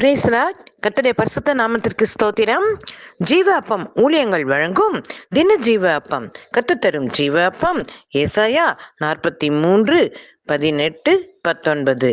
பிரேசலாட் கத்தடைய பரிசுத்த நாமத்திற்கு ஸ்தோத்திரம். ஜீவ அப்பம் ஊழியங்கள் வழங்கும் தின ஜீவ அப்பம் கத்துத்தரும் ஜீவ அப்பம் ஏசாயா நாற்பத்தி மூன்று பதினெட்டு பத்தொன்பது.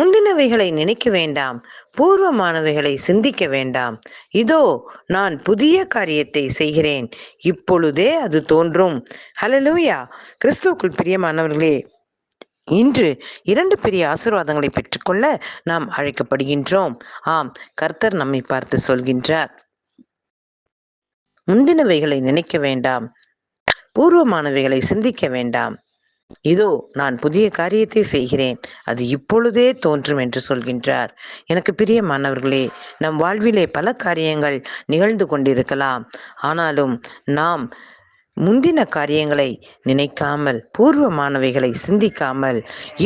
முந்தினவைகளை நினைக்க வேண்டாம். பூர்வமானவைகளை சிந்திக்க வேண்டாம். இதோ நான் புதிய காரியத்தை செய்கிறேன். இப்பொழுதே அது தோன்றும். ஹலலூயா கிறிஸ்துவுக்குள் பிரியமானவர்களே இன்று இரண்டு பெரிய ஆசிர்வாதங்களை பெற்றுக்கொள்ள நாம் அழைக்கப்படுகின்றோம். ஆம் கர்த்தர் நம்மை பார்த்து சொல்கின்றார். முந்தினவைகளை நினைக்க வேண்டாம். பூர்வமானவைகளை சிந்திக்க வேண்டாம். இதோ நான் புதிய காரியத்தை செய்கிறேன். அது இப்பொழுதே தோன்றும் என்று சொல்கின்றார். எனக்கு பிரியமானவர்களே நம் வாழ்விலே பல காரியங்கள் நிகழ்ந்து கொண்டிருக்கலாம். ஆனாலும் நாம் முந்தின காரியங்களை நினைக்காமல் பூர்வமானவைகளை சிந்திக்காமல்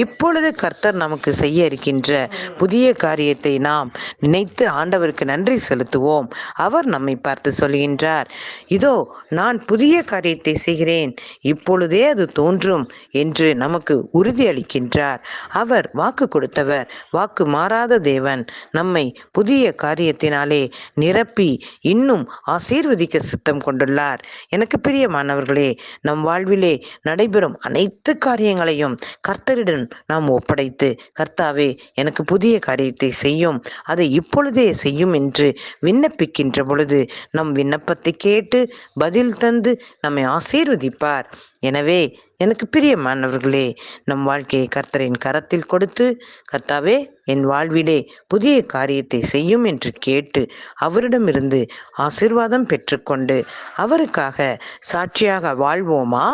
இப்பொழுது கர்த்தர் நமக்கு செய்ய இருக்கின்ற புதிய காரியத்தை நாம் நினைத்து ஆண்டவருக்கு நன்றி செலுத்துவோம். அவர் நம்மை பார்த்து சொல்கின்றார் இதோ நான் புதிய காரியத்தை செய்கிறேன். இப்பொழுதே அது தோன்றும் என்று நமக்கு உறுதி அளிக்கின்றார். அவர் வாக்கு கொடுத்தவர் வாக்கு மாறாத தேவன் நம்மை புதிய காரியத்தினாலே நிரப்பி இன்னும் ஆசீர்வதிக்க சித்தம் கொண்டுள்ளார். எனக்கு பிரியமான பிரியமானவர்களே நம் வாழ்விலே நடைபெறும் அனைத்து காரியங்களையும் கர்த்தரிடம் நாம் ஒப்படைத்து கர்த்தாவே எனக்கு புதிய காரியத்தை செய்யும் அதை இப்பொழுதே செய்யும் என்று விண்ணப்பிக்கின்ற பொழுது நம் விண்ணப்பத்தை கேட்டு பதில் தந்து நம்மை ஆசீர்வதிப்பார். எனவே எனக்கு பிரியமானவர்களே நம் வாழ்க்கையை கர்த்தரின் கரத்தில் கொடுத்து கர்த்தாவே என் வாழ்விலே புதிய காரியத்தை செய்யும் என்று கேட்டு அவரிடமிருந்து ஆசிர்வாதம் பெற்றுக்கொண்டு அவருக்காக சாட்சியாக வாழ்வோமா?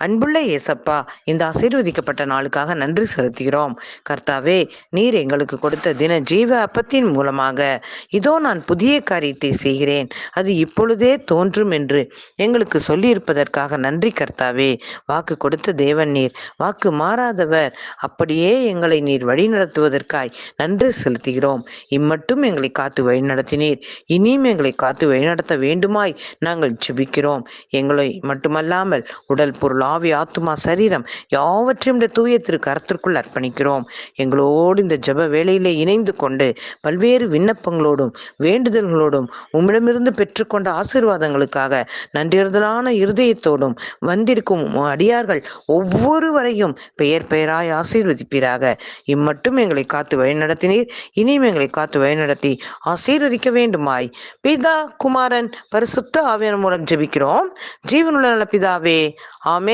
அன்புள்ள ஏசப்பா இந்த ஆசீர்வதிக்கப்பட்ட நாளுக்காக நன்றி செலுத்துகிறோம். கர்த்தாவே நீர் எங்களுக்கு கொடுத்த தின ஜீவ அப்பத்தின் மூலமாக இதோ நான் புதிய காரியத்தை செய்கிறேன். அது இப்பொழுதே தோன்றும் என்று எங்களுக்கு சொல்லியிருப்பதற்காக நன்றி கர்த்தாவே. வாக்கு கொடுத்த தேவன் நீர் வாக்கு மாறாதவர். அப்படியே எங்களை நீர் வழிநடத்துவதற்காய் நன்றி செலுத்துகிறோம். இம்மட்டும் எங்களை காத்து வழிநடத்தினீர். இனியும் எங்களை காத்து வழிநடத்த வேண்டுமாய் நாங்கள் ஜிபிக்கிறோம். எங்களை மட்டுமல்லாமல் உடல் பொருள் ஆவி ஆத்துமா சரீரம் யாவற்றையும் தூய திரு கருத்திற்குள் அர்ப்பணிக்கிறோம். எங்களோடு இந்த ஜப வேலையிலே இணைந்து கொண்டு பல்வேறு விண்ணப்பங்களோடும் வேண்டுதல்களோடும் உம்மிடமிருந்து பெற்றுக்கொண்ட ஆசீர்வாதங்களுக்காக நன்றியறுதலான இருதயத்தோடும் வந்திருக்கும் அடியார்கள் ஒவ்வொருவரையும் பெயர் பெயராய் ஆசீர்வதிப்பீராக. இம்மட்டும் எங்களை காத்து வழிநடத்தினீர். இனியும் எங்களை காத்து வழிநடத்தி ஆசீர்வதிக்க வேண்டுமாய். பிதா குமாரன் பரிசுத்த ஆவியன் மூலம் ஜெபிக்கிறோம். ஜீவனுள்ள நல்ல பிதாவே ஆமே